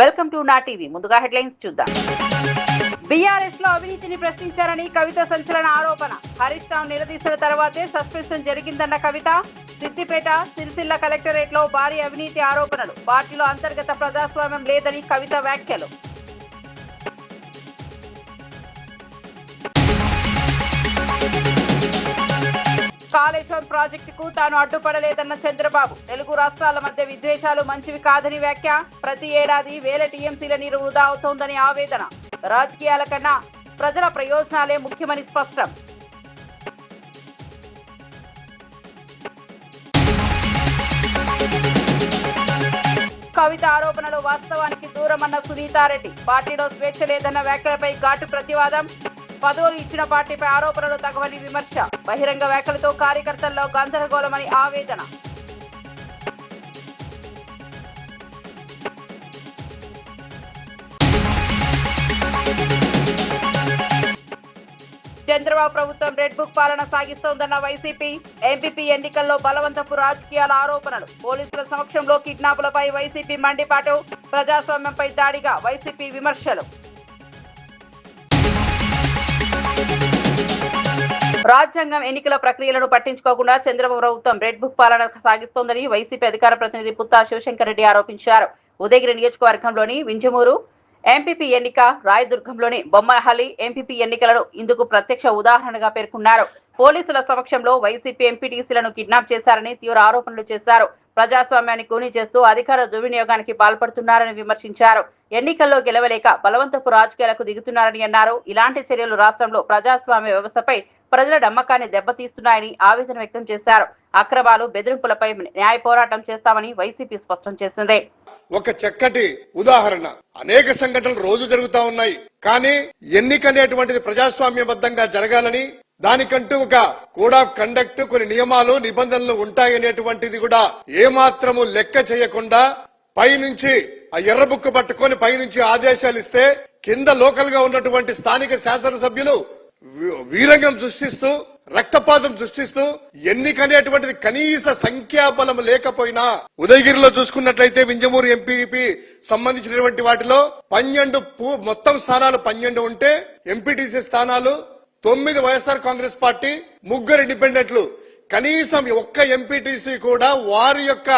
Welcome to నా TV. ముందుగా headlines చూద్దాం. బీఆర్ఎస్లో అవినీతిని ప్రశ్నించారని కవిత సంచలన ఆరోపణ. హరీష్ రావు నిలదీసిన తర్వాతే సస్పెన్షన్ జరిగిందన్న కవిత. సిద్దిపేట సిరిసిల్ల కలెక్టరేట్లో భారీ అవినీతి ఆరోపణలు. పార్టీలో అంతర్గత ప్రజాస్వామ్యం లేదని కవిత వ్యాఖ్యలు. కాళేశ్వరం ప్రాజెక్టుకు తాను అడ్డుపడలేదన్న చంద్రబాబు. తెలుగు రాష్ట్రాల మధ్య విద్వేషాలు మంచివి కాదని వ్యాఖ్య. ప్రతి ఏడాది వేల టీఎంసీల నీరు వృధా అవుతోందని ఆవేదన. రాజకీయాల కన్నా ప్రజల ప్రయోజనాలే ముఖ్యమని స్పష్టం. కవిత ఆరోపణలు వాస్తవానికి దూరమన్న సునీతారెడ్డి. పార్టీలో స్వేచ్ఛ లేదన్న వ్యాఖ్యలపై ఘాటు ప్రతివాదం. పదవులు ఇచ్చిన పార్టీపై ఆరోపణలు తగవని విమర్శ. బహిరంగ వ్యాఖ్యలతో కార్యకర్తల్లో గందరగోళమని ఆవేదన. చంద్రబాబు ప్రభుత్వం రెడ్ బుక్ పాలన సాగిస్తోందన్న వైసీపీ ఎంపీపీ ఎన్నికల్లో బలవంతపు రాజకీయాల ఆరోపణలు. పోలీసుల సమక్షంలో కిడ్నాపులపై వైసీపీ మండిపాటు ప్రజాస్వామ్యంపై దాడిగా వైసీపీ విమర్శలు. రాజ్యాంగం ఎన్నికల ప్రక్రియలను పట్టించుకోకుండా చంద్రబాబు ప్రభుత్వం రెడ్ బుక్ పాలన సాగిస్తోందని వైసీపీ అధికార ప్రతినిధి పుత్తా శివశంకర్ రెడ్డి ఆరోపించారు. ఉదయగిరి నియోజకవర్గంలోని వింజమూరు ఎంపీపీ ఎన్నిక రాయదుర్గంలోని బొమ్మహల్లి ఎంపీపీ ఎన్నికలను ఇందుకు ప్రత్యక్ష ఉదాహరణగా పేర్కొన్నారు. పోలీసుల సమక్షంలో వైసీపీ ఎంపీటీసీలను కిడ్నాప్ చేశారని తీవ్ర ఆరోపణలు చేశారు. ప్రజాస్వామ్యాన్ని కూని చేస్తూ అధికార దుర్వినియోగానికి పాల్పడుతున్నారని విమర్శించారు. ఎన్నికల్లో గెలవలేక బలవంతపు రాజకీయాలకు దిగుతున్నారని అన్నారు. ఇలాంటి చర్యలు రాష్ట్రంలో ప్రజాస్వామ్య వ్యవస్థపై ప్రజల నమ్మకాన్ని దెబ్బతీస్తున్నాయని ఆవేదన వ్యక్తం చేశారు. అక్రమాలు బెదిరింపులపై న్యాయ పోరాటం చేస్తామని వైసీపీ స్పష్టం చేసింది. ఒక చక్కటి ఉదాహరణ. అనేక సంఘటనలు రోజు జరుగుతా ఉన్నాయి. కానీ ఎన్నిక అనేటువంటిది ప్రజాస్వామ్యబద్ధంగా జరగాలని దానికంటూ ఒక కోడ్ ఆఫ్ కండక్ట్ కొన్ని నియమాలు నిబంధనలు ఉంటాయనేటువంటిది కూడా ఏమాత్రము లెక్క చేయకుండా పైనుంచి ఆ ఎర్ర బుక్ పట్టుకొని పైనుంచి ఆదేశాలు ఇస్తే కింద లోకల్గా ఉన్నటువంటి స్థానిక శాసనసభ్యులు వీరంగం సృష్టిస్తూ రక్తపాతం సృష్టిస్తూ ఎన్నికనేటువంటిది కనీస సంఖ్యాబలం లేకపోయినా ఉదయగిరిలో చూసుకున్నట్లయితే వింజమూరు ఎంపీపీ సంబంధించినటువంటి వాటిలో పన్నెండు మొత్తం స్థానాలు పన్నెండు ఉంటే ఎంపీటీసీ స్థానాలు తొమ్మిది వైఎస్ఆర్ కాంగ్రెస్ పార్టీ ముగ్గురు ఇండిపెండెంట్లు. కనీసం ఒక్క ఎంపీటీసీ కూడా వారి యొక్క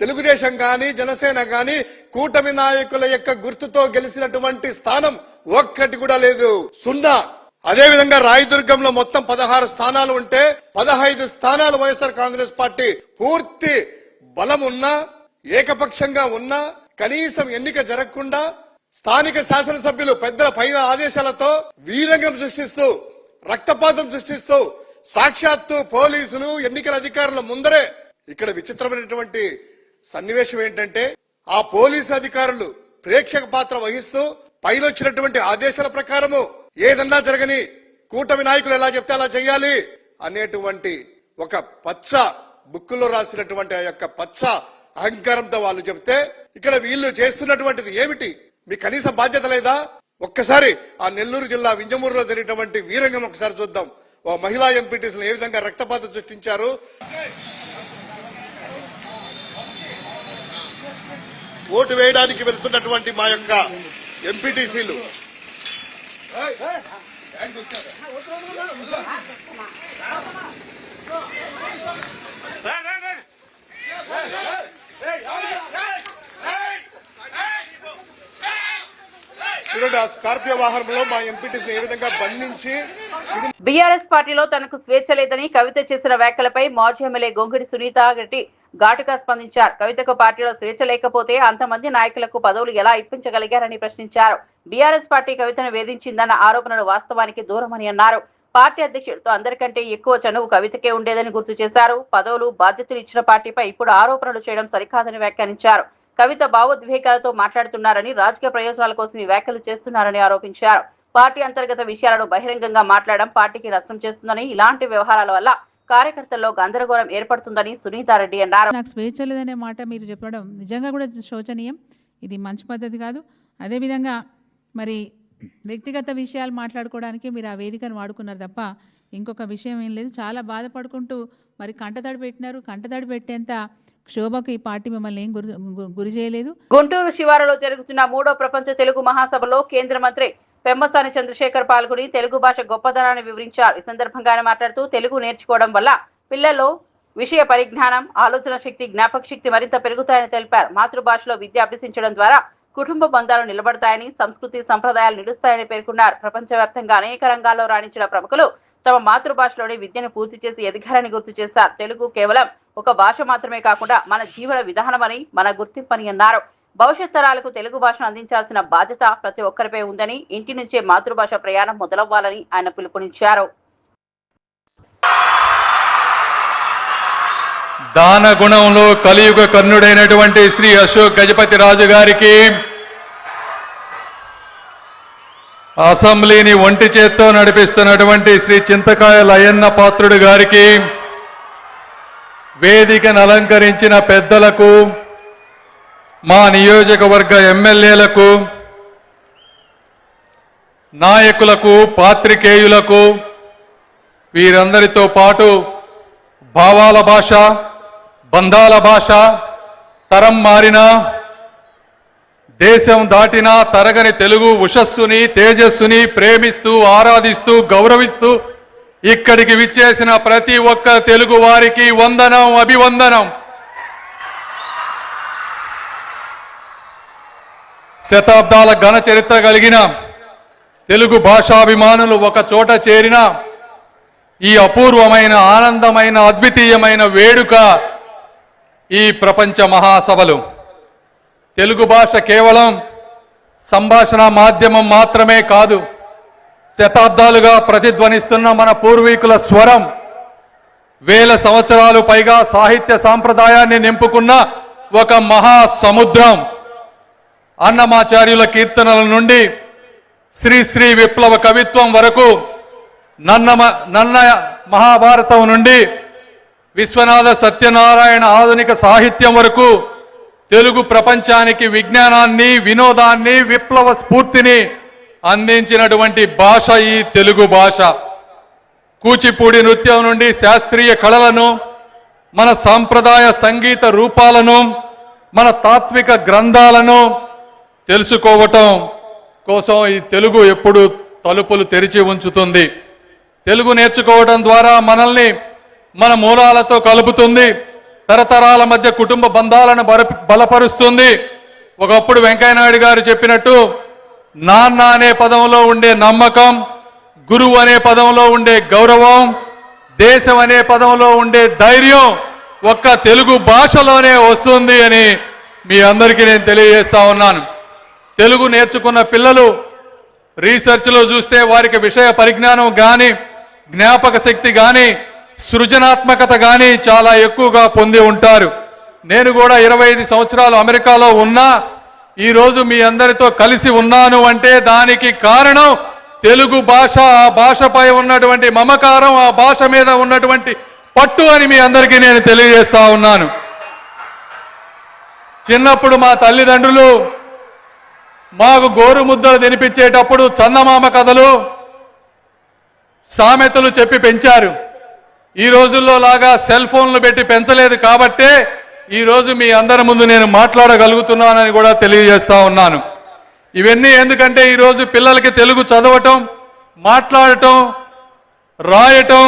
తెలుగుదేశం గాని జనసేన గాని కూటమి నాయకుల యొక్క గుర్తుతో గెలిచినటువంటి స్థానం ఒక్కటి కూడా లేదు. సున్నా. అదేవిధంగా రాయదుర్గంలో మొత్తం పదహారు స్థానాలు ఉంటే పదహైదు స్థానాలు వైఎస్ఆర్ కాంగ్రెస్ పార్టీ పూర్తి బలం ఉన్నా ఏకపక్షంగా ఉన్నా కనీసం ఎన్నిక జరగకుండా స్థానిక శాసనసభ్యులు పెద్దల పైన ఆదేశాలతో వీరంగం సృష్టిస్తూ రక్తపాతం సృష్టిస్తూ సాక్షాత్తు పోలీసులు ఎన్నికల అధికారుల ముందరే ఇక్కడ విచిత్రమైనటువంటి సన్నివేశం ఏంటంటే ఆ పోలీసు అధికారులు ప్రేక్షక పాత్ర వహిస్తూ పైన వచ్చినటువంటి ఆదేశాల ప్రకారము ఏదన్నా జరగని కూటమి నాయకులు ఎలా చెప్తే అలా చేయాలి అనేటువంటి ఒక పచ్చ బుక్కులో రాసినటువంటి ఆ యొక్క పచ్చ అహంకారంతో వాళ్ళు చెప్తే ఇక్కడ వీళ్ళు చేస్తున్నటువంటిది ఏమిటి? మీ కనీస బాధ్యత లేదా? ఒక్కసారి ఆ నెల్లూరు జిల్లా వింజమూరులో జరిగినటువంటి వీరంగం ఒకసారి చూద్దాం. ఓ మహిళా ఎంపీటీసీలు ఏ విధంగా రక్తపాతం సృష్టించారు? ఓటు వేయడానికి వెళ్తున్నటువంటి మా యొక్క ఎంపీటీసీలు స్కార్పియో వాహనంలో మా ఏ విధంగా బంధించి బీఆర్ఎస్ పార్టీలో తనకు స్వేచ్ఛ లేదని కవిత చేసిన వ్యాఖ్యలపై మాజీ ఎమ్మెల్యే గొంగిడి సునీత రెడ్డి ఘాటుగా స్పందించారు. కవితకు పార్టీలో స్వేచ్ఛ లేకపోతే అంతమంది నాయకులకు పదవులు ఎలా ఇప్పించగలిగారని ప్రశ్నించారు. బీఆర్ఎస్ పార్టీ కవితను వేధించిందన్న ఆరోపణలు వాస్తవానికి దూరమని అన్నారు. పార్టీ అధ్యక్షుడితో అందరికంటే ఎక్కువ చనువు కవితకే ఉండేదని గుర్తు చేశారు. పదవులు బాధ్యతలు ఇచ్చిన పార్టీపై ఇప్పుడు ఆరోపణలు చేయడం సరికాదని వ్యాఖ్యానించారు. కవిత భావోద్వేగాలతో మాట్లాడుతున్నారని రాజకీయ ప్రయోజనాల కోసం ఈ వ్యాఖ్యలు చేస్తున్నారని ఆరోపించారు. పార్టీ అంతర్గత విషయాలను బహిరంగంగా మాట్లాడడం పార్టీకి నష్టం చేస్తుందని ఇలాంటి వ్యవహారాల వల్ల కార్యకర్తల్లో గందరగోళం ఏర్పడుతుందని సునీతారెడ్డి అన్నారు. నాకు స్వేచ్ఛ లేదనే మాట మీరు చెప్పడం నిజంగా కూడా శోచనీయం? ఇది మంచి పద్ధతి కాదు. అదేవిధంగా మరి వ్యక్తిగత విషయాలు మాట్లాడుకోవడానికి మీరు ఆ వేదికను వాడుకున్నారు తప్ప ఇంకొక విషయం ఏం లేదు. చాలా బాధపడుకుంటూ మరి కంటతడి పెట్టినారు. కంటతడి పెట్టేంత క్షోభకు ఈ పార్టీ మిమ్మల్ని ఏం గురి గురి చేయలేదు. గుంటూరు శివారులో జరుగుతున్న మూడో ప్రపంచ తెలుగు మహాసభలో కేంద్ర మంత్రి పెమ్మసాని చంద్రశేఖర్ పాల్గొని తెలుగు భాష గొప్పదనాన్ని వివరించారు. ఈ సందర్భంగా ఆయన మాట్లాడుతూ తెలుగు నేర్చుకోవడం వల్ల పిల్లల్లో విషయ పరిజ్ఞానం ఆలోచన శక్తి జ్ఞాపక శక్తి మరింత పెరుగుతాయని తెలిపారు. మాతృభాషలో విద్య అభ్యసించడం ద్వారా కుటుంబ బంధాలు నిలబడతాయని సంస్కృతి సంప్రదాయాలు నిలుస్తాయని పేర్కొన్నారు. ప్రపంచవ్యాప్తంగా అనేక రంగాల్లో రాణించిన ప్రముఖులు తమ మాతృభాషలోని విద్యను పూర్తి చేసి ఎదిగారని గుర్తు చేశారు. తెలుగు కేవలం ఒక భాష మాత్రమే కాకుండా మన జీవన విధానమని మన గుర్తింపని అన్నారు. భవిష్యత్ తరాలకు తెలుగు భాషను అందించాల్సిన బాధ్యత ప్రతి ఒక్కరిపై ఉందని ఇంటి నుంచే మాతృభాష ప్రయాణం మొదలవ్వాలని ఆయన పిలుపునిచ్చారు. దాన గుణంలో కలియుగ కర్ణుడైనటువంటి శ్రీ అశోక్ గజపతి రాజు గారికి అసెంబ్లీని ఒంటి చేత్తో నడిపిస్తున్నటువంటి శ్రీ చింతకాయ లయన్న పాత్రుడు గారికి వేదికను అలంకరించిన పెద్దలకు మా నియోజకవర్గ ఎమ్మెల్యేలకు నాయకులకు పాత్రికేయులకు వీరందరితో పాటు భావాల భాష బంధాల భాష తరం మారినా దేశం దాటినా తరగని తెలుగు ఉషస్సుని తేజస్సుని ప్రేమిస్తూ ఆరాధిస్తూ గౌరవిస్తూ ఇక్కడికి విచ్చేసిన ప్రతి ఒక్క తెలుగు వారికి వందనం అభివందనం. శతాబ్దాల ఘన చరిత్ర కలిగిన తెలుగు భాషాభిమానులు ఒక చోట చేరిన ఈ అపూర్వమైన ఆనందమైన అద్వితీయమైన వేడుక ఈ ప్రపంచ మహాసభలు. తెలుగు భాష కేవలం సంభాషణ మాధ్యమం మాత్రమే కాదు శతాబ్దాలుగా ప్రతిధ్వనిస్తున్న మన పూర్వీకుల స్వరం వేల సంవత్సరాలు పైగా సాహిత్య సాంప్రదాయాన్ని నింపుకున్న ఒక మహా సముద్రం అన్నమాచార్యుల కీర్తనల నుండి శ్రీ శ్రీ విప్లవ కవిత్వం వరకు నన్న నన్న మహాభారతం నుండి విశ్వనాథ సత్యనారాయణ ఆధునిక సాహిత్యం వరకు తెలుగు ప్రపంచానికి విజ్ఞానాన్ని వినోదాన్ని విప్లవ స్ఫూర్తిని అందించినటువంటి భాష ఈ తెలుగు భాష. కూచిపూడి నృత్యం నుండి శాస్త్రీయ కళలను మన సాంప్రదాయ సంగీత రూపాలను మన తాత్విక గ్రంథాలను తెలుసుకోవటం కోసం ఈ తెలుగు ఎప్పుడు తలుపులు తెరిచి ఉంచుతుంది. తెలుగు నేర్చుకోవడం ద్వారా మనల్ని మన మూలాలతో కలుపుతుంది. తరతరాల మధ్య కుటుంబ బంధాలను బలపరుస్తుంది. ఒకప్పుడు వెంకయ్యనాయుడు గారు చెప్పినట్టు నాన్న అనే పదంలో ఉండే నమ్మకం గురువు అనే పదంలో ఉండే గౌరవం దేశం అనే పదంలో ఉండే ధైర్యం ఒక్క తెలుగు భాషలోనే వస్తుంది అని మీ అందరికీ నేను తెలియజేస్తా ఉన్నాను. తెలుగు నేర్చుకున్న పిల్లలు రీసెర్చ్లో చూస్తే వారికి విషయ పరిజ్ఞానం కానీ జ్ఞాపక శక్తి కానీ సృజనాత్మకత కానీ చాలా ఎక్కువగా పొంది ఉంటారు. నేను కూడా ఇరవై ఐదు సంవత్సరాలు అమెరికాలో ఉన్నా ఈరోజు మీ అందరితో కలిసి ఉన్నాను అంటే దానికి కారణం తెలుగు భాష ఆ భాషపై ఉన్నటువంటి మమకారం ఆ భాష మీద ఉన్నటువంటి పట్టు అని మీ అందరికీ నేను తెలియజేస్తా ఉన్నాను. చిన్నప్పుడు మా తల్లిదండ్రులు మాకు గోరు ముద్దలు తినిపించేటప్పుడు చందమామ కథలు సామెతలు చెప్పి పెంచారు. ఈ రోజుల్లో లాగా సెల్ ఫోన్లు పెట్టి పెంచలేదు కాబట్టే ఈ రోజు మీ అందరి ముందు నేను మాట్లాడగలుగుతున్నానని కూడా తెలియజేస్తా ఉన్నాను. ఇవన్నీ ఎందుకంటే ఈరోజు పిల్లలకి తెలుగు చదవటం మాట్లాడటం రాయటం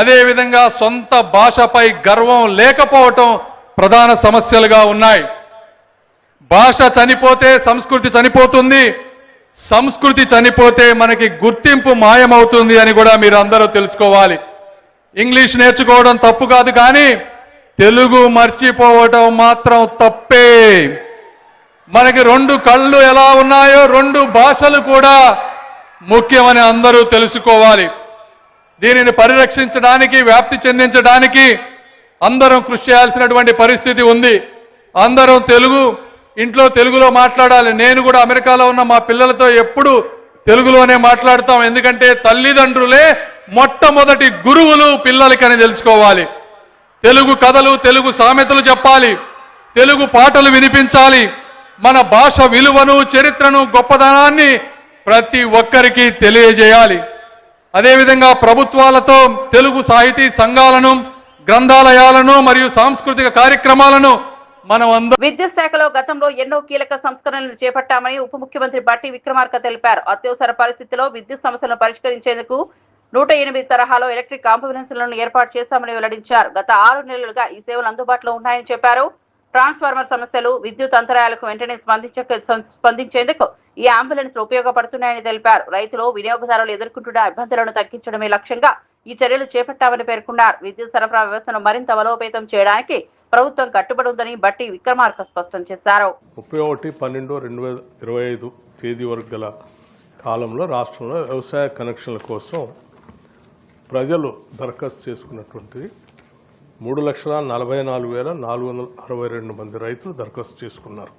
అదేవిధంగా సొంత భాషపై గర్వం లేకపోవటం ప్రధాన సమస్యలుగా ఉన్నాయి. భాష చనిపోతే సంస్కృతి చనిపోతుంది. సంస్కృతి చనిపోతే మనకి గుర్తింపు మాయమవుతుంది అని కూడా మీరు అందరూ తెలుసుకోవాలి. ఇంగ్లీష్ నేర్చుకోవడం తప్పు కాదు కానీ తెలుగు మర్చిపోవటం మాత్రం తప్పే. మనకి రెండు కళ్ళు ఎలా ఉన్నాయో రెండు భాషలు కూడా ముఖ్యమని అందరూ తెలుసుకోవాలి. దీనిని పరిరక్షించడానికి వ్యాప్తి చెందించడానికి అందరం కృషి చేయాల్సినటువంటి పరిస్థితి ఉంది. అందరం తెలుగు ఇంట్లో తెలుగులో మాట్లాడాలి. నేను కూడా అమెరికాలో ఉన్న మా పిల్లలతో ఎప్పుడు తెలుగులోనే మాట్లాడతాం. ఎందుకంటే తల్లిదండ్రులే మొట్టమొదటి గురువులు పిల్లలకని తెలుసుకోవాలి. తెలుగు కథలు తెలుగు సామెతలు చెప్పాలి. తెలుగు పాటలు వినిపించాలి. మన భాష విలువను చరిత్రను గొప్పదనాన్ని ప్రతి ఒక్కరికి తెలియజేయాలి. అదేవిధంగా ప్రభుత్వాలతో తెలుగు సాహితీ సంఘాలను గ్రంథాలయాలను మరియు సాంస్కృతిక కార్యక్రమాలను మనం విద్యుత్ శాఖలో గతంలో ఎన్నో కీలక సంస్కరణలు చేపట్టామని ఉప ముఖ్యమంత్రి బట్టి విక్రమార్క తెలిపారు. అత్యవసర పరిస్థితిలో విద్యుత్ సమస్యలను పరిష్కరించేందుకు నూట ఎనిమిది తరహాలో ఎలక్ట్రిక్ అంబులెన్స్లను ఏర్పాటు చేశామని వెల్లడించారు. గత ఆరు నెలలుగా ఈ సేవలు అందుబాటులో ఉన్నాయని చెప్పారు. ట్రాన్స్ఫార్మర్ సమస్యలు విద్యుత్ అంతరాయాలకు వెంటనే స్పందించక స్పందించేందుకు ఈ అంబులెన్స్ ఉపయోగపడుతున్నాయని తెలిపారు. రైతులు వినియోగదారులు ఎదుర్కొంటున్న ఇబ్బందులను తగ్గించడమే లక్ష్యంగా ఈ చర్యలు చేపట్టామని పేర్కొన్నారు. విద్యుత్ సరఫరా వ్యవస్థను మరింత బలోపేతం చేయడానికి ప్రభుత్వం కట్టుబడి ఉందని బట్టి విక్రమార్క స్పష్టం చేశారు. ముప్పై ఒకటి పన్నెండు రెండు వేల ఇరవై ఐదు తేదీ వరకు గల కాలంలో రాష్ట్రంలో వ్యవసాయ కనెక్షన్ల కోసం ప్రజలు దరఖాస్తు చేసుకున్నటువంటి మూడు లక్షల నలభై నాలుగు వేల నాలుగు వందల అరవై రెండు మంది రైతులు దరఖాస్తు చేసుకున్నారు.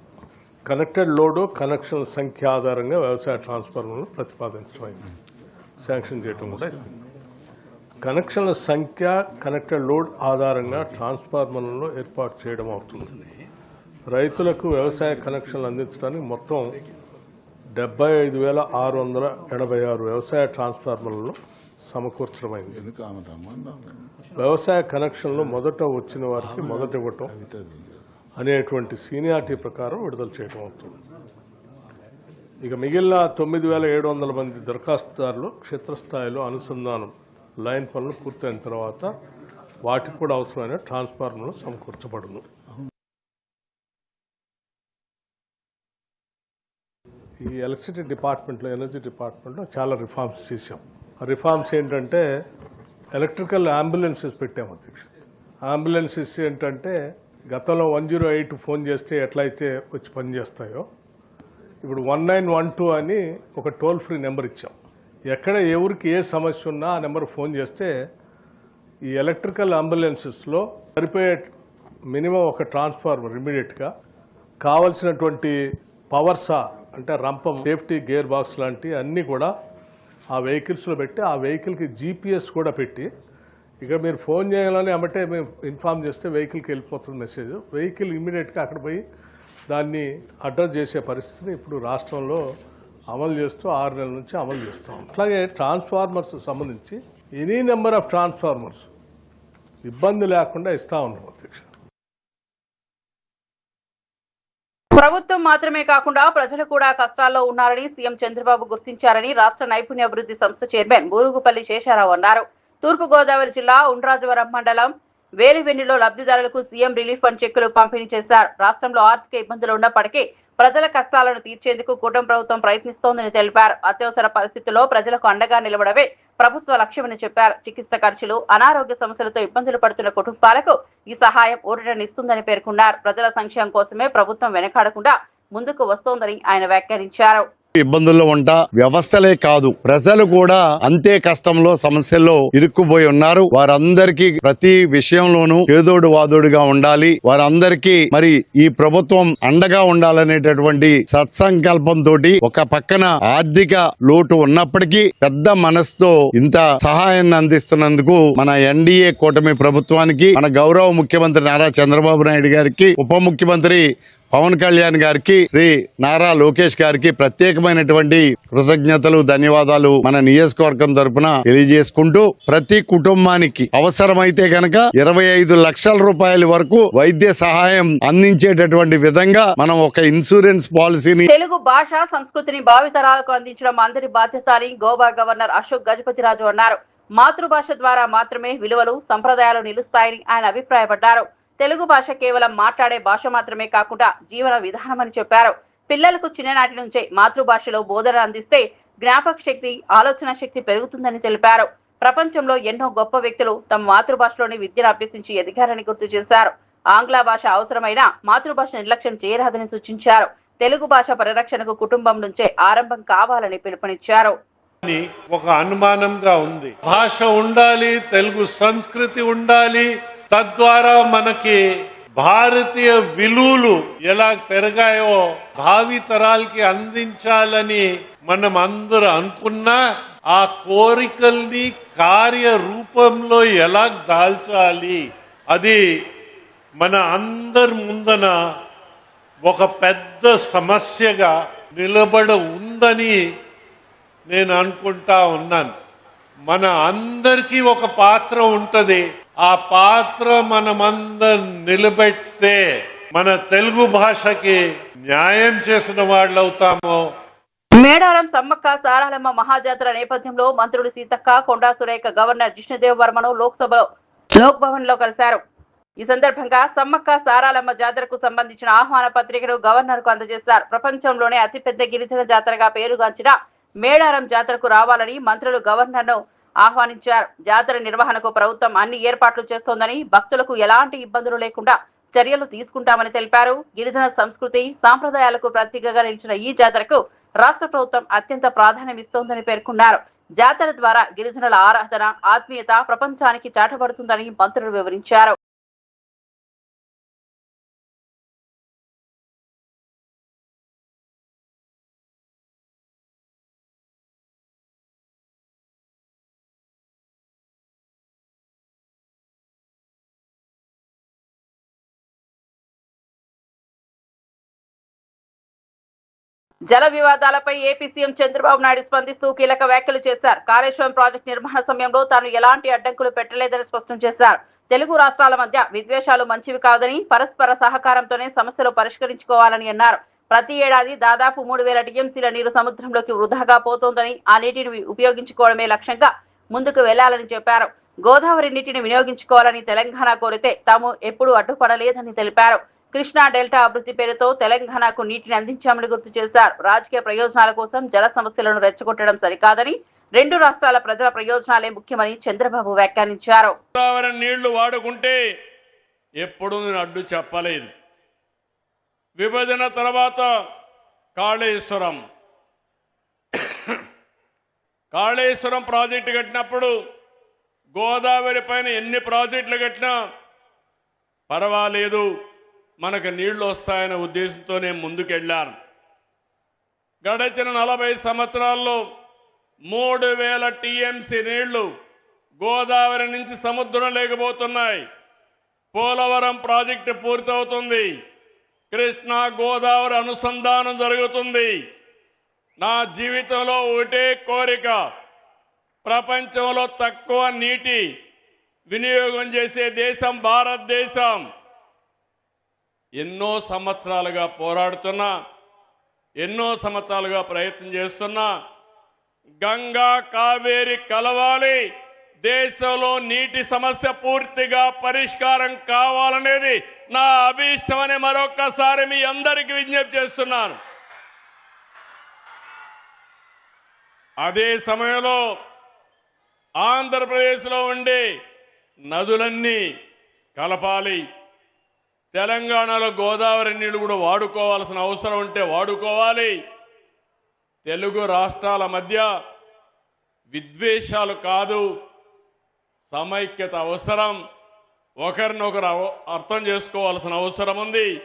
కనెక్టెడ్ లోడు కనెక్షన్ సంఖ్య ఆధారంగా వ్యవసాయ ట్రాన్స్ఫార్మర్లు ప్రతిపాదించడం శాంక్షన్ చేయడం కూడా కనెక్షన్ల సంఖ్య కనెక్టెడ్ లోడ్ ఆధారంగా ట్రాన్స్ఫార్మర్లను ఏర్పాటు చేయడం అవుతుంది. రైతులకు వ్యవసాయ కనెక్షన్లు అందించడానికి మొత్తం డెబ్బై ఐదు వేల ఆరు వందల ఎనభై ఆరు వ్యవసాయ ట్రాన్స్ఫార్మర్లను సమకూర్చడమైంది. వ్యవసాయ కనెక్షన్లు మొదట వచ్చిన వారికి మొదట ఇవ్వటం అనేటువంటి సీనియారిటీ ప్రకారం విడుదల చేయడం అవుతుంది. ఇక మిగిలిన తొమ్మిది వేల ఏడు వందల మంది దరఖాస్తుదారులు క్షేత్రస్థాయిలో అనుసంధానం లైన్ పనులు పూర్తయిన తర్వాత వాటికి కూడా అవసరమైన ట్రాన్స్ఫార్మర్లు సమకూర్చబడును. ఈ ఎలక్ట్రిసిటీ డిపార్ట్మెంట్లో ఎనర్జీ డిపార్ట్మెంట్లో చాలా రిఫార్మ్స్ చేశాం. ఆ రిఫార్మ్స్ ఏంటంటే ఎలక్ట్రికల్ అంబులెన్సెస్ పెట్టాము అధ్యక్ష. అంబులెన్సెస్ ఏంటంటే గతంలో వన్ జీరో ఎయిట్ ఫోన్ చేస్తే ఎట్లయితే వచ్చి పనిచేస్తాయో ఇప్పుడు వన్ నైన్ వన్ టూ అని ఒక టోల్ ఫ్రీ నెంబర్ ఇచ్చాం. ఎక్కడ ఎవరికి ఏ సమస్య ఉన్నా ఆ నెంబర్ ఫోన్ చేస్తే ఈ ఎలక్ట్రికల్ అంబులెన్సెస్లో సరిపోయే మినిమం ఒక ట్రాన్స్ఫార్మర్ ఇమీడియట్గా కావలసినటువంటి పవర్సా అంటే రంపం సేఫ్టీ గేర్ బాక్స్ లాంటి అన్నీ కూడా ఆ వెహికల్స్లో పెట్టి ఆ వెహికల్కి జీపీఎస్ కూడా పెట్టి ఇక మీరు ఫోన్ చేయాలని అంటే మేము ఇన్ఫామ్ చేస్తే వెహికల్కి వెళ్ళిపోతుంది మెసేజ్. వెహికల్ ఇమీడియట్గా అక్కడ పోయి దాన్ని అడ్రస్ చేసే పరిస్థితిని ఇప్పుడు రాష్ట్రంలో అమలు చేస్తూ ఆరు నెలల నుంచి అమలు చేస్తాం అట్లాగే ట్రాన్స్ఫార్మర్స్ సంబంధించి ఎనీ నెంబర్ ఆఫ్ ట్రాన్స్ఫార్మర్స్ ఇబ్బంది లేకుండా ఇస్తా ఉన్నాం అధ్యక్ష. ప్రభుత్వం మాత్రమే కాకుండా ప్రజలు కూడా కష్టాల్లో ఉన్నారని సీఎం చంద్రబాబు గుర్తించారని రాష్ట్ర నైపుణ్యాభివృద్ధి సంస్థ చైర్మన్ బూరుగుపల్లి శేషారావు అన్నారు. తూర్పుగోదావరి జిల్లా ఉండ్రాజవరం మండలం వేలివెన్నిలో లబ్ధిదారులకు సీఎం రిలీఫ్ ఫండ్ చెక్కులు పంపిణీ చేశారు. రాష్ట్రంలో ఆర్థిక ఇబ్బందులు ఉన్నప్పటికీ ప్రజల కష్టాలను తీర్చేందుకు కూటమి ప్రభుత్వం ప్రయత్నిస్తోందని తెలిపారు. అత్యవసర పరిస్థితుల్లో ప్రజలకు అండగా నిలబడవే ప్రభుత్వ లక్ష్యమని చెప్పారు. చికిత్స ఖర్చులు అనారోగ్య సమస్యలతో ఇబ్బందులు పడుతున్న కుటుంబాలకు ఈ సహాయం ఊరటనిస్తుందని పేర్కొన్నారు. ప్రజల సంక్షేమం కోసమే ప్రభుత్వం వెనకాడకుండా ముందుకు వస్తోందని ఆయన వ్యాఖ్యానించారు. ఇబ్బందుల్లో ఉంటా. వ్యవస్థలే కాదు. ప్రజలు కూడా అంతే కష్టంలో సమస్యల్లో ఇరుక్కుపోయి ఉన్నారు. వారందరికీ ప్రతి విషయంలోనూ ఏదోడు వాదోడుగా ఉండాలి. వారందరికీ మరి ఈ ప్రభుత్వం అండగా ఉండాలనేటటువంటి సత్సంకల్పంతో ఒక పక్కన ఆర్థిక లోటు ఉన్నప్పటికీ పెద్ద మనసుతో ఇంత సహాయాన్ని అందిస్తున్నందుకు మన ఎన్డీఏ కూటమి ప్రభుత్వానికి మన గౌరవ ముఖ్యమంత్రి నారా చంద్రబాబు నాయుడు గారికి ఉప ముఖ్యమంత్రి పవన్ కళ్యాణ్ గారికి శ్రీ నారా లోకేష్ గారికి ప్రత్యేకమైనటువంటి కృతజ్ఞతలు ధన్యవాదాలు మన నియోజకవర్గం తరపున తెలియజేసుకుంటూ ప్రతి కుటుంబానికి అవసరమైతే గనక ఇరవై ఐదు లక్షల రూపాయల వరకు వైద్య సహాయం అందించేటటువంటి విధంగా మనం ఒక ఇన్సూరెన్స్ పాలసీని తెలుగు భాష సంస్కృతిని భావితరాలకు అందించడం అందరి బాధ్యత అని గోవా గవర్నర్ అశోక్ గజపతిరాజు అన్నారు. మాతృభాష ద్వారా మాత్రమే విలువలు సంప్రదాయాలు నిలుస్తాయని ఆయన అభిప్రాయపడ్డారు. తెలుగు భాష కేవలం మాట్లాడే భాష మాత్రమే కాకుండా జీవన విధానమని చెప్పారు. పిల్లలకు చిన్ననాటి నుంచే మాతృభాషలో బోధన అందిస్తే జ్ఞాపక శక్తి ఆలోచన శక్తి పెరుగుతుందని తెలిపారు. ప్రపంచంలో ఎన్నో గొప్ప వ్యక్తులు తమ మాతృభాషలోని విద్యను అభ్యసించి ఎదిగారని గుర్తు చేశారు. ఆంగ్ల భాష అవసరమైన మాతృభాష నిర్లక్ష్యం చేయరాదని సూచించారు. తెలుగు భాష పరిరక్షణకు కుటుంబం నుంచే ఆరంభం కావాలని పిలుపునిచ్చారు. ఒక అనుమానంగా ఉంది. భాష ఉండాలి తెలుగు సంస్కృతి ఉండాలి తద్వారా మనకి భారతీయ విలువలు ఎలా పెరిగాయో భావి తరాలకి అందించాలని మనం అందరూ అనుకున్నా ఆ కోరికల్ని కార్య రూపంలో ఎలా దాల్చాలి? అది మన అందరి ముందన ఒక పెద్ద సమస్యగా నిలబడ ఉందని నేను అనుకుంటా ఉన్నాను. మన అందరికీ ఒక పాత్ర ఉంటుంది. ఆ పాత్ర మనమందరం నిలబెడితే మన తెలుగు భాషకి న్యాయం చేసిన వాళ్ళు అవుతాము మేడారం సమ్మక్క సారాలమ్మ మహాజాతర నేపథ్యంలో మంత్రులు సీతక్క కొండా సురేఖ గవర్నర్ జిష్ణుదేవ్ వర్మను లోక్సభలో లోక్ భవన్లో కలిశారు. ఈ సందర్భంగా సమ్మక్క సారాలమ్మ జాతరకు సంబంధించిన ఆహ్వాన పత్రికను గవర్నర్కు అందజేశారు. ప్రపంచంలోనే అతిపెద్ద గిరిజన జాతరగా పేరుగాంచిన మేడారం జాతరకు రావాలని మంత్రులు గవర్నర్ను ఆహ్వానించారు. జాతర నిర్వహణకు ప్రభుత్వం అన్ని ఏర్పాట్లు చేస్తోందని భక్తులకు ఎలాంటి ఇబ్బందులు లేకుండా చర్యలు తీసుకుంటామని తెలిపారు. గిరిజన సంస్కృతి సాంప్రదాయాలకు ప్రతీకగా నిలిచిన ఈ జాతరకు రాష్ట్ర ప్రభుత్వం అత్యంత ప్రాధాన్యమిస్తోందని పేర్కొన్నారు. జాతర ద్వారా గిరిజనుల ఆరాధన ఆత్మీయత ప్రపంచానికి చాటబడుతుందని మంత్రులు వివరించారు. జల వివాదాలపై ఏపీ సీఎం చంద్రబాబు నాయుడు స్పందిస్తూ కీలక వ్యాఖ్యలు చేశారు. కాళేశ్వరం ప్రాజెక్టు నిర్మాణ సమయంలో తాను ఎలాంటి అడ్డంకులు పెట్టలేదని స్పష్టం చేశారు. తెలుగు రాష్ట్రాల మధ్య విద్వేషాలు మంచివి కాదని పరస్పర సహకారంతోనే సమస్యలు పరిష్కరించుకోవాలని అన్నారు. ప్రతి ఏడాది దాదాపు మూడు వేల టీఎంసీల నీరు సముద్రంలోకి వృధాగా పోతోందని ఆ నీటిని ఉపయోగించుకోవడమే లక్ష్యంగా ముందుకు వెళ్ళాలని చెప్పారు. గోదావరి నీటిని వినియోగించుకోవాలని తెలంగాణ కోరితే తాము ఎప్పుడూ అడ్డుపడలేదని తెలిపారు. కృష్ణా డెల్టా అభివృద్ధి పేరుతో తెలంగాణకు నీటిని అందించామని గుర్తు చేశారు. రాజకీయ ప్రయోజనాల కోసం జల సమస్యలను రెచ్చగొట్టడం సరికాదని రెండు రాష్ట్రాల ప్రజల ప్రయోజనాలే ముఖ్యమని చంద్రబాబు వ్యాఖ్యానించారు. గోదావరి నీళ్ళు వాడుకుంటే ఎప్పుడు నేను అడ్డు చెప్పలేదు. విభజన తర్వాత కాళేశ్వరం. కాళేశ్వరం ప్రాజెక్టు కట్టినప్పుడు గోదావరి పైన ఎన్ని ప్రాజెక్టులు కట్టినా పర్వాలేదు. మనకు నీళ్ళు వస్తాయనే ఉద్దేశంతో నేను ముందుకెళ్ళాను. గడిచిన నలభై సంవత్సరాల్లో మూడు వేల టీఎంసీ నీళ్ళు గోదావరి నుంచి సముద్రం లేకపోతున్నాయి. పోలవరం ప్రాజెక్టు పూర్తవుతుంది. కృష్ణా గోదావరి అనుసంధానం జరుగుతుంది. నా జీవితంలో ఒకటే కోరిక ప్రపంచంలో తక్కువ నీటి వినియోగం చేసే దేశం భారతదేశం. ఎన్నో సంవత్సరాలుగా పోరాడుతున్నా ఎన్నో సంవత్సరాలుగా ప్రయత్నం చేస్తున్నా గంగా కావేరి కలవాలి దేశంలో నీటి సమస్య పూర్తిగా పరిష్కారం కావాలనేది నా అభీష్టం అని మరొక్కసారి మీ అందరికీ విజ్ఞప్తి చేస్తున్నాను. అదే సమయంలో ఆంధ్రప్రదేశ్లో ఉండే నదులన్నీ కలపాలి. తెలంగాణలో గోదావరి నీళ్ళు కూడా వాడుకోవాల్సిన అవసరం ఉంటే వాడుకోవాలి. తెలుగు రాష్ట్రాల మధ్య విద్వేషాలు కాదు సమైక్యత అవసరం. ఒకరినొకరు అవ- అర్థం చేసుకోవాల్సిన అవసరం ఉంది.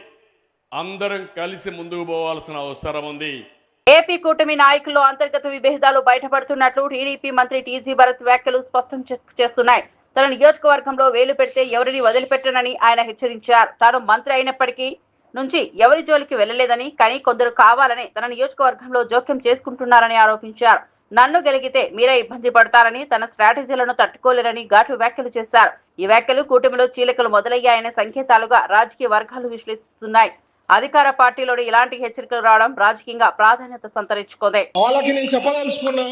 అందరం కలిసి ముందుకు పోవాల్సిన అవసరం ఉంది. ఏపీ కూటమి నాయకుల్లో అంతర్గత విభేదాలు బయటపడుతున్నట్లు టీడీపీ మంత్రి టీజీ భరత్ వ్యాఖ్యలు స్పష్టం చేస్తున్నాయి. తన నియోజకవర్గంలో వేలు పెడితే ఎవరిని వదిలిపెట్టనని ఆయన హెచ్చరించారు. తాను మంత్రి అయినప్పటికీ నుంచి ఎవరి జోలికి వెళ్ళలేదని కానీ కొందరు కావాలని తన నియోజకవర్గంలో జోక్యం చేసుకుంటున్నారని ఆరోపించారు. నన్ను గెలిగితే మీరే ఇబ్బంది పడతారని తన స్ట్రాటజీలను తట్టుకోలేరని ఘాటు వ్యాఖ్యలు చేశారు. ఈ వ్యాఖ్యలు కూటమిలో చీలికలు మొదలయ్యాయనే సంకేతాలుగా రాజకీయ వర్గాలు విశ్లేషిస్తున్నాయి. అధికార పార్టీలోని ఇలాంటి హెచ్చరికలు రావడం రాజకీయంగా ప్రాధాన్యత సంతరించుకుంది. వాళ్ళకి నేను చెప్పదలుచుకున్నా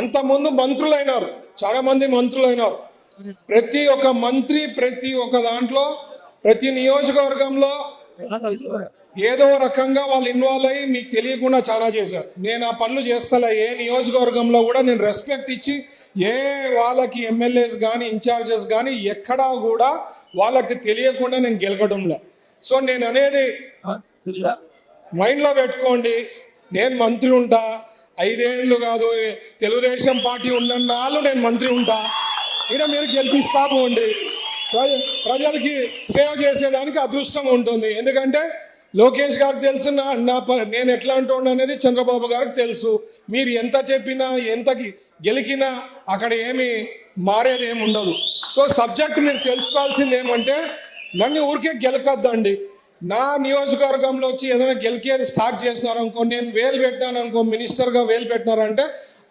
అంత ముందు మంత్రులైనారు. చాలా మంది మంత్రులైనారు. ప్రతి ఒక్క మంత్రి ప్రతి ఒక్క దాంట్లో ప్రతి నియోజకవర్గంలో ఏదో రకంగా వాళ్ళు ఇన్వాల్వ్ అయ్యి మీకు తెలియకుండా చాలా చేశారు. నేను ఆ పనులు చేస్తలే. ఏ నియోజకవర్గంలో కూడా నేను రెస్పెక్ట్ ఇచ్చి ఏ వాళ్ళకి ఎమ్మెల్యేస్ కానీ ఇన్ఛార్జెస్ కానీ ఎక్కడా కూడా వాళ్ళకి తెలియకుండా నేను గెలకడంలే సో నేను అనేది మైండ్లో పెట్టుకోండి. నేను మంత్రి ఉంటా. ఐదేళ్ళు కాదు తెలుగుదేశం పార్టీ ఉన్నన్నాళ్ళు నేను మంత్రి ఉంటా. ఈయన మీరు గెలిపిస్తా పోండి ప్రజ ప్రజలకి సేవ చేసేదానికి అదృష్టం ఉంటుంది. ఎందుకంటే లోకేష్ గారికి తెలుసు నా నా ప- నేను ఎట్లా అంటుండ అనేది చంద్రబాబు గారికి తెలుసు. మీరు ఎంత చెప్పినా ఎంతకి గెలికినా అక్కడ ఏమి మారేది ఏమి ఉండదు. సో సబ్జెక్ట్ మీరు తెలుసుకోవాల్సింది ఏమంటే నన్ను ఊరికే గెలకద్దండి. నా నియోజకవర్గంలో వచ్చి ఏదైనా గెలికేది స్టార్ట్ చేసినారనుకో నేను వేలు పెట్టాను అనుకో మినిస్టర్గా వేలు పెట్టినారంటే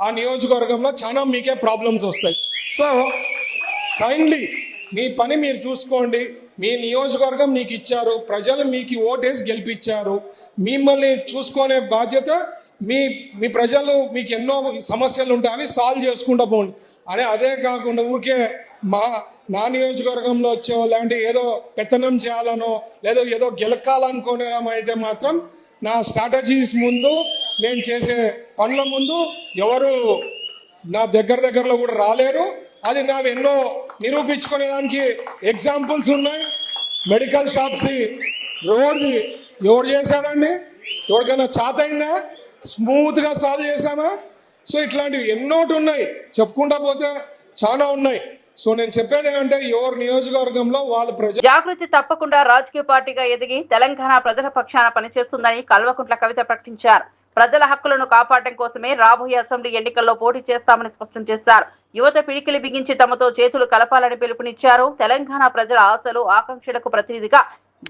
ఆ నియోజకవర్గంలో చాలా మీకే ప్రాబ్లమ్స్ వస్తాయి. సో కైండ్లీ మీ పని మీరు చూసుకోండి. మీ నియోజకవర్గం మీకు ఇచ్చారు. ప్రజలు మీకు ఓటేసి గెలిపించారు. మిమ్మల్ని చూసుకునే బాధ్యత మీ మీ ప్రజలు మీకు ఎన్నో సమస్యలు ఉంటాయి. అవి సాల్వ్ చేసుకుంటూ పోండి. అదే అదే కాకుండా ఊరికే మా నా నియోజకవర్గంలో వచ్చే అంటే ఏదో పెత్తనం చేయాలనో లేదో ఏదో గెలకాలనుకోవడం అయితే మాత్రం నా స్ట్రాటజీస్ ముందు నేను చేసే పనుల ముందు ఎవరు నా దగ్గర దగ్గరలో కూడా రాలేరు. అది నా ఎన్నో నిరూపించుకునే దానికి ఎగ్జాంపుల్స్ ఉన్నాయి మెడికల్ షాప్స్ రోడ్ది ఎవరు చేశాడండి ఎవరికైనా చాత అయిందా? స్మూత్గా సాల్వ్ చేశామా? సో ఇట్లాంటివి ఎన్నోటి ఉన్నాయి. చెప్పుకుంటా పోతే చాలా ఉన్నాయి. సో నేను చెప్పేది అంటే ఎవరి నియోజకవర్గంలో వాళ్ళ ప్రజలు జాగృతి తప్పకుండా రాజకీయ పార్టీగా ఎదిగి తెలంగాణ ప్రజల పక్షాన పనిచేస్తుందని కల్వకుంట్ల కవిత ప్రకటించారు. ప్రజల హక్కులను కాపాడటం కోసమే రాబోయే అసెంబ్లీ ఎన్నికల్లో పోటీ చేస్తామని స్పష్టం చేశారు. యువత పిడికిలి బిగించి తమతో చేతులు కలపాలని పిలుపునిచ్చారు. తెలంగాణ ప్రజల ఆశలు ఆకాంక్షలకు ప్రతినిధిగా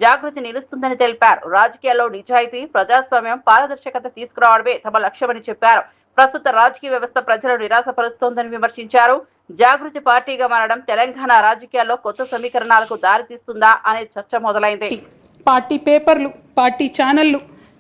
జాగృతి నిలుస్తుందని తెలిపారు. రాజకీయాల్లో నిజాయితీ ప్రజాస్వామ్యం పారదర్శకత తీసుకురావడమే తమ లక్ష్యమని చెప్పారు. ప్రస్తుత రాజకీయ వ్యవస్థ ప్రజలను నిరాశపరుస్తోందని విమర్శించారు. జాగృతి పార్టీగా మారడం తెలంగాణ రాజకీయాల్లో కొత్త సమీకరణాలకు దారితీస్తుందా అనే చర్చ మొదలైంది. పార్టీ పేపర్లు పార్టీ ఛానళ్ళు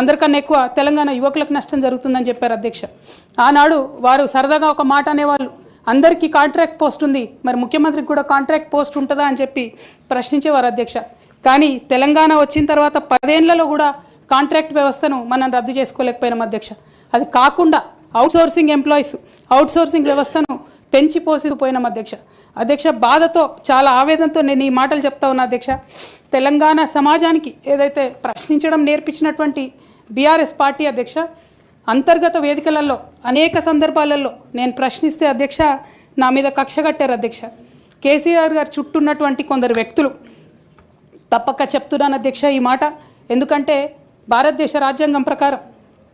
అందరికన్నా ఎక్కువ తెలంగాణ యువకులకు నష్టం జరుగుతుందని చెప్పారు అధ్యక్ష. ఆనాడు వారు సరదాగా ఒక మాట అనేవాళ్ళు. అందరికీ కాంట్రాక్ట్ పోస్ట్ ఉంది. మరి ముఖ్యమంత్రికి కూడా కాంట్రాక్ట్ పోస్ట్ ఉంటుందా అని చెప్పి ప్రశ్నించేవారు అధ్యక్ష. కానీ తెలంగాణ వచ్చిన తర్వాత పదేళ్ళలో కూడా కాంట్రాక్ట్ వ్యవస్థను మనం రద్దు చేసుకోలేకపోయినాం అధ్యక్ష. అది కాకుండా అవుట్సోర్సింగ్ ఎంప్లాయీస్ అవుట్సోర్సింగ్ వ్యవస్థను పెంచి పోసిపోయినాం అధ్యక్ష. అధ్యక్ష బాధతో చాలా ఆవేదనతో నేను ఈ మాటలు చెప్తా ఉన్నా అధ్యక్ష. తెలంగాణ సమాజానికి ఏదైతే ప్రశ్నించడం నేర్పించినటువంటి బీఆర్ఎస్ పార్టీ అధ్యక్ష అంతర్గత వేదికలలో అనేక సందర్భాలలో నేను ప్రశ్నిస్తే అధ్యక్ష నా మీద కక్ష కట్టారు అధ్యక్ష. కేసీఆర్ గారు చుట్టూన్నటువంటి కొందరు వ్యక్తులు తప్పక చెప్తున్నాను అధ్యక్ష ఈ మాట. ఎందుకంటే భారతదేశ రాజ్యాంగం ప్రకారం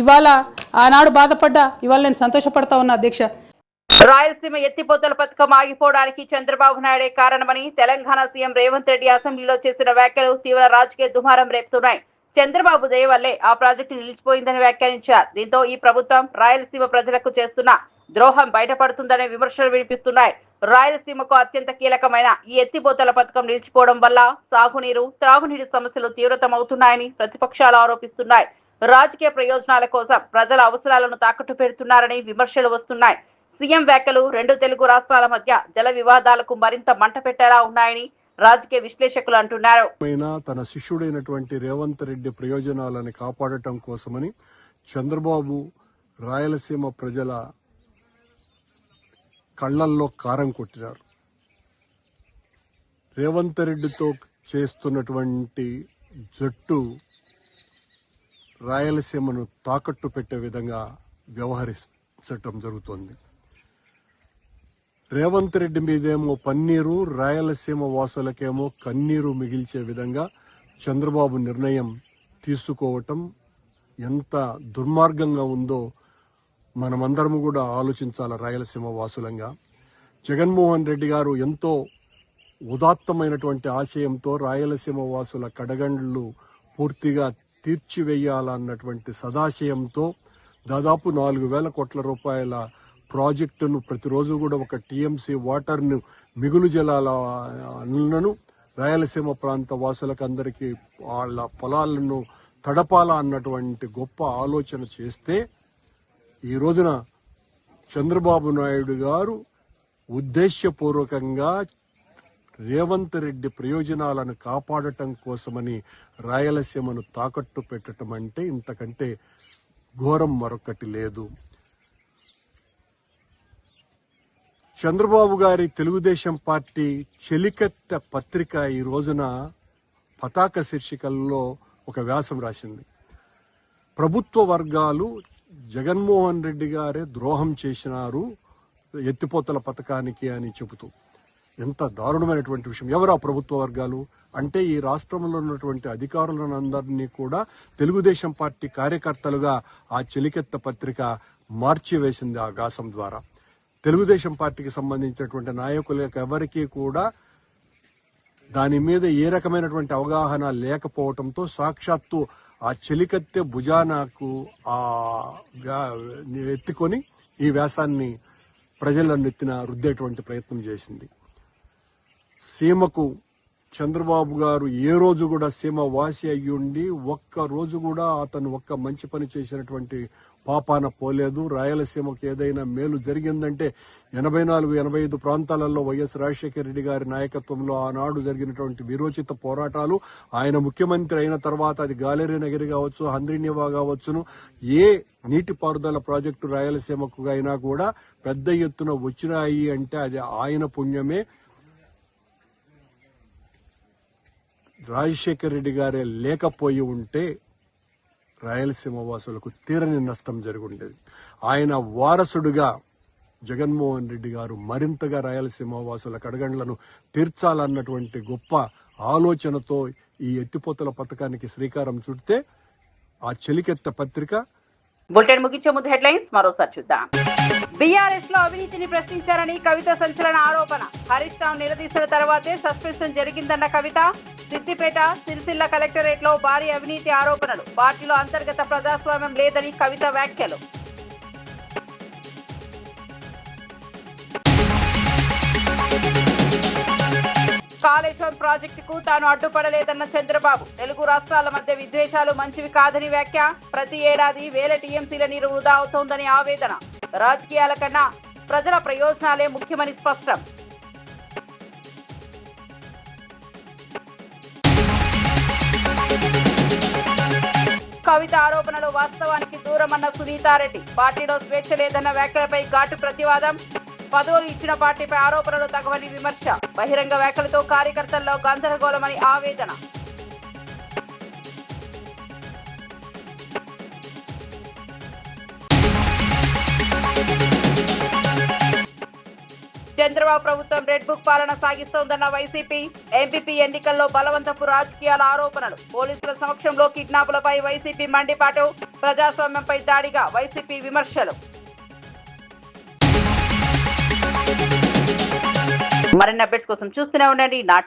ఇవాళ ఆనాడు బాధపడ్డా ఇవాళ నేను సంతోషపడతా ఉన్నా అధ్యక్ష. రాయలసీమ ఎత్తిపోతల పథకం ఆగిపోవడానికి చంద్రబాబు నాయుడే కారణమని తెలంగాణ సీఎం రేవంత్ రెడ్డి అసెంబ్లీలో చేసిన వ్యాఖ్యలు తీవ్ర రాజకీయ దుమారం రేపుతున్నాయి. చంద్రబాబు దయ వల్లే ఆ ప్రాజెక్టు నిలిచిపోయిందని వ్యాఖ్యానించారు. దీంతో ఈ ప్రభుత్వం రాయలసీమ ప్రజలకు చేస్తున్న ద్రోహం బయటపడుతుందనే విమర్శలు వినిపిస్తున్నాయి. రాయలసీమకు అత్యంత కీలకమైన ఈ ఎత్తిపోతల పథకం నిలిచిపోవడం వల్ల సాగునీరు త్రాగునీటి సమస్యలు తీవ్రతమవుతున్నాయని ప్రతిపక్షాలు ఆరోపిస్తున్నాయి. రాజకీయ ప్రయోజనాల కోసం ప్రజల అవసరాలను తాకట్టు పెడుతున్నారని విమర్శలు వస్తున్నాయి. సీఎం వ్యాఖ్యలు రెండు తెలుగు రాష్ట్రాల మధ్య జల వివాదాలకు మరింత మంట పెట్టేలా ఉన్నాయని రాజకీయ విశ్లేషకులు అంటున్నారు. తన శిష్యుడైనటువంటి రేవంత్ రెడ్డి ప్రయోజనాలను కాపాడటం కోసమని చంద్రబాబు రాయలసీమ ప్రజల కళ్ళల్లో కారం కొట్టినారు. రేవంత్ రెడ్డితో చేస్తున్నటువంటి జట్టు రాయలసీమను తాకట్టు పెట్టే విధంగా వ్యవహరించటం జరుగుతోంది. రేవంత్ రెడ్డి మీదేమో పన్నీరు రాయలసీమ వాసులకేమో కన్నీరు మిగిల్చే విధంగా చంద్రబాబు నిర్ణయం తీసుకోవటం ఎంత దుర్మార్గంగా ఉందో మనమందరం కూడా ఆలోచించాలి రాయలసీమ వాసులంగా. జగన్మోహన్ రెడ్డి గారు ఎంతో ఉదాత్తమైనటువంటి ఆశయంతో రాయలసీమ వాసుల కడగండ్లు పూర్తిగా తీర్చివేయాలన్నటువంటి సదాశయంతో దాదాపు నాలుగు వేల కోట్ల రూపాయల ప్రాజెక్టును ప్రతిరోజు కూడా ఒక టీఎంసీ వాటర్ను మిగులు జలాలను రాయలసీమ ప్రాంత వాసులకు అందరికీ వాళ్ళ పొలాలను తడపాల అన్నటువంటి గొప్ప ఆలోచన చేస్తే ఈ రోజున చంద్రబాబు నాయుడు గారు ఉద్దేశ్యపూర్వకంగా రేవంత్ రెడ్డి ప్రయోజనాలను కాపాడటం కోసమని రాయలసీమను తాకట్టు పెట్టడం అంటే ఇంతకంటే ఘోరం మరొకటి లేదు. చంద్రబాబు గారి తెలుగుదేశం పార్టీ చెలికత్త పత్రిక ఈ రోజున పతాక శీర్షికల్లో ఒక వ్యాసం రాసింది. ప్రభుత్వ వర్గాలు జగన్మోహన్ రెడ్డి గారే ద్రోహం చేసినారు ఎత్తిపోతల పథకానికి అని చెబుతూ. ఎంత దారుణమైనటువంటి విషయం. ఎవరు ఆ ప్రభుత్వ వర్గాలు? అంటే ఈ రాష్ట్రంలో ఉన్నటువంటి అధికారులందరినీ కూడా తెలుగుదేశం పార్టీ కార్యకర్తలుగా ఆ చెలికెత్త పత్రిక మార్చివేసింది ఆ వ్యాసం ద్వారా. తెలుగుదేశం పార్టీకి సంబంధించినటువంటి నాయకులకు ఎవరికీ కూడా దాని మీద ఏ రకమైనటువంటి అవగాహన లేకపోవడంతో సాక్షాత్తు ఆ చెలికత్తె భుజానాకు ఆ ఎత్తుకొని ఈ వ్యాసాన్ని ప్రజలను ఎత్తిన రుద్దేటువంటి ప్రయత్నం చేసింది. సీమకు చంద్రబాబు గారు ఏ రోజు కూడా సీమ వాసి అయ్యుండి ఒక్క రోజు కూడా అతను ఒక్క మంచి పని చేసినటువంటి పాపాన పోలేదు. రాయలసీమకు ఏదైనా మేలు జరిగిందంటే ఎనభై నాలుగు ఎనభై ఐదు ప్రాంతాలలో వైఎస్ రాజశేఖర రెడ్డి గారి నాయకత్వంలో ఆనాడు జరిగినటువంటి విరోచిత పోరాటాలు ఆయన ముఖ్యమంత్రి అయిన తర్వాత అది గాలేరీ నగరి కావచ్చు హంద్రీనివా కావచ్చును ఏ నీటిపారుదల ప్రాజెక్టు రాయలసీమకు అయినా కూడా పెద్ద ఎత్తున వచ్చినాయి అంటే అది ఆయన పుణ్యమే. రాజశేఖర రెడ్డి గారే లేకపోయి ఉంటే రాయలసీమ వాసులకు తీరని నష్టం జరుగుండేది. ఆయన వారసుడుగా జగన్మోహన్ రెడ్డి గారు మరింతగా రాయలసీమ వాసుల కడగండ్లను తీర్చాలన్నటువంటి గొప్ప ఆలోచనతో ఈ ఎత్తిపోతల పథకానికి శ్రీకారం చుడితే ఆ చెలికెత్త పత్రిక బులెటిన్ ముగించే ముందు హెడ్లైన్స్ మరోసారి చూద్దాం. బీఆర్ఎస్లో అవినీతిని ప్రశ్నించారని కవిత సంచలన ఆరోపణ. హరీష్ రావు నిలదీసిన తర్వాతే సస్పెన్షన్ జరిగిందన్న కవిత. సిద్దిపేట సిరిసిల్ల కలెక్టరేట్లో భారీ అవినీతి ఆరోపణలు. పార్టీలో అంతర్గత ప్రజాస్వామ్యం లేదని కవిత వ్యాఖ్యలు. కాళేశ్వరం ప్రాజెక్టుకు తాను అడ్డుపడలేదన్న చంద్రబాబు. తెలుగు రాష్ట్రాల మధ్య విద్వేషాలు మంచివి కాదని వ్యాఖ్య. ప్రతి ఏడాది వేల టీఎంసీల నీరు వృధా అవుతోందని ఆవేదన. రాజకీయాల కన్నా ప్రజల ప్రయోజనాలే ముఖ్యమని స్పష్టం. కవిత ఆరోపణలు వాస్తవానికి దూరమన్న సునీతారెడ్డి. పార్టీలో స్వేచ్ఛ లేదన్న వ్యాఖ్యలపై ఘాటు ప్రతివాదం. పదవులు ఇచ్చిన పార్టీపై ఆరోపణలు తగవని విమర్శ. బహిరంగ వ్యాఖ్యలతో కార్యకర్తల్లో గందరగోళమని ఆవేదన. చంద్రబాబు ప్రభుత్వం రెడ్ బుక్ పాలన సాగిస్తోందన్న వైసీపీ ఎంపీపీ ఎన్నికల్లో బలవంతపు రాజకీయాల ఆరోపణలు. పోలీసుల సమక్షంలో కిడ్నాపులపై వైసీపీ మండిపాటు ప్రజాస్వామ్యంపై దాడిగా వైసీపీ విమర్శలు. మరిన్ని అప్డేట్స్ కోసం చూస్తూనే ఉండండి. నాటి